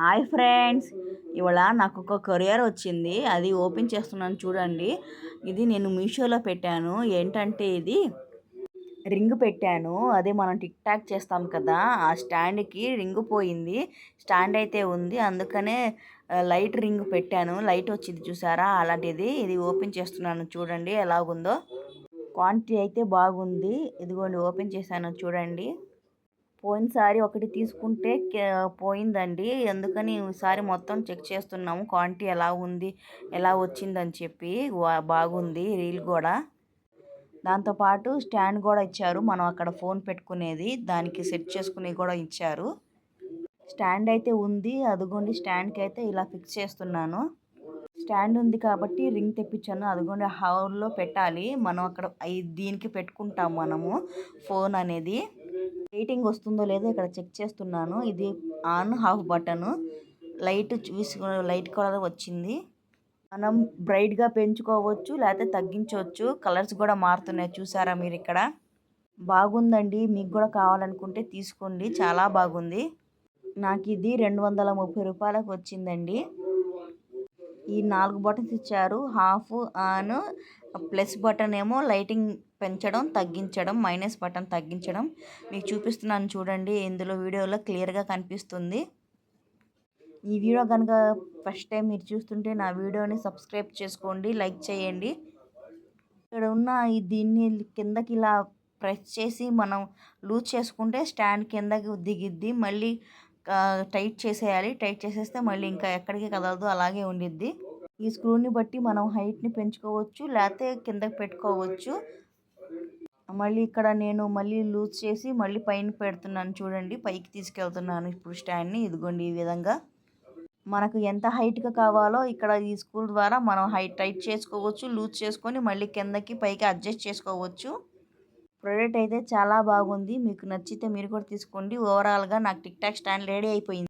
Hi friends. ఇవాళ నాకు ఒక కొరియర్ వచ్చింది. అది ఓపెన్ చేస్తున్నాను చూడండి. ఇది నేను మీషోలో పెట్టాను. ఏంటంటే ఇది? రింగ్ పెట్టాను. అదే మనం టిక్ టాక్ చేస్తాం కదా ఆ స్టాండ్కి రింగ్ పోయింది. స్టాండ్ అయితే ఉంది. అందుకనే లైట్ రింగ్ పెట్టాను. లైట్ వచ్చింది చూసారా? అలాంటిది. ఇది ఓపెన్ చేస్తున్నాను చూడండి. ఎలాగుందో? క్వాంటిటీ అయితే బాగుంది. ఇదిగోండి ఓపెన్ చేశాను చూడండి. పోయినసారి ఒకటి తీసుకుంటే పోయిందండి. అందుకని ఈసారి మొత్తం చెక్ చేస్తున్నాము. క్వాంటిటీ ఎలా ఉంది ఎలా వచ్చిందని చెప్పి బాగుంది రీల్ కూడా. దాంతోపాటు స్టాండ్ కూడా ఇచ్చారు. మనం అక్కడ ఫోన్ పెట్టుకునేది దానికి సెట్ చేసుకునేవి కూడా ఇచ్చారు. స్టాండ్ అయితే ఉంది. అదిగోండి స్టాండ్కి అయితే ఇలా ఫిక్స్ చేస్తున్నాను. స్టాండ్ ఉంది కాబట్టి రింగ్ తెప్పించాను. అదిగోండి హాల్లో పెట్టాలి. మనం అక్కడ దీనికి పెట్టుకుంటాం మనము ఫోన్ అనేది. రేటింగ్ వస్తుందో లేదో ఇక్కడ చెక్ చేస్తున్నాను. ఇది ఆన్ హాఫ్ బటన్. లైట్ చూసి లైట్ కలర్ వచ్చింది. మనం బ్రైట్గా పెంచుకోవచ్చు లేకపోతే తగ్గించవచ్చు. కలర్స్ కూడా మారుతున్నాయి. చూసారా మీరు ఇక్కడ? బాగుందండి. మీకు కూడా కావాలనుకుంటే తీసుకోండి. చాలా బాగుంది. నాకు ఇది రెండు వందల ముప్పై రూపాయలకు వచ్చిందండి. ఈ నాలుగు బటన్స్ ఇచ్చారు. హాఫ్ ఆన్ ప్లస్ బటన్ ఏమో లైటింగ్ పెంచడం తగ్గించడం మైనస్ బటన్ తగ్గించడం. మీకు చూపిస్తున్నాను చూడండి ఇందులో వీడియోలో క్లియర్గా కనిపిస్తుంది. ఈ వీడియో కనుక ఫస్ట్ టైం మీరు చూస్తుంటే నా వీడియోని సబ్స్క్రైబ్ చేసుకోండి లైక్ చేయండి. ఇక్కడ ఉన్న ఈ దీన్ని కిందకి ఇలా ప్రెస్ చేసి మనం లూజ్ చేసుకుంటే స్టాండ్ కిందకి దిగిద్ది మళ్ళీ టైట్ చేసేయాలి. టైట్ చేసేస్తే మళ్ళీ ఇంకా ఎక్కడికి కదలదు అలాగే ఉండిద్ది. ఈ స్క్రూని బట్టి మనం హైట్ని పెంచుకోవచ్చు లేకపోతే కిందకి పెట్టుకోవచ్చు. మళ్ళీ ఇక్కడ నేను మళ్ళీ లూజ్ చేసి మళ్ళీ పైన పెడుతున్నాను చూడండి. పైకి తీసుకెళ్తున్నాను ఇప్పుడు స్టాండ్ని. ఇదిగోండి ఈ విధంగా. మనకు ఎంత హైట్గా కావాలో ఇక్కడ ఈ స్కూల్ ద్వారా మనం హైట్ టైట్ చేసుకోవచ్చు లూజ్ చేసుకొని మళ్ళీ కిందకి పైకి అడ్జస్ట్ చేసుకోవచ్చు. ప్రోడక్ట్ అయితే చాలా బాగుంది. మీకు నచ్చితే మీరు కూడా తీసుకోండి. ఓవరాల్గా నాకు టిక్ టాక్ స్టాండ్ రెడీ అయిపోయింది.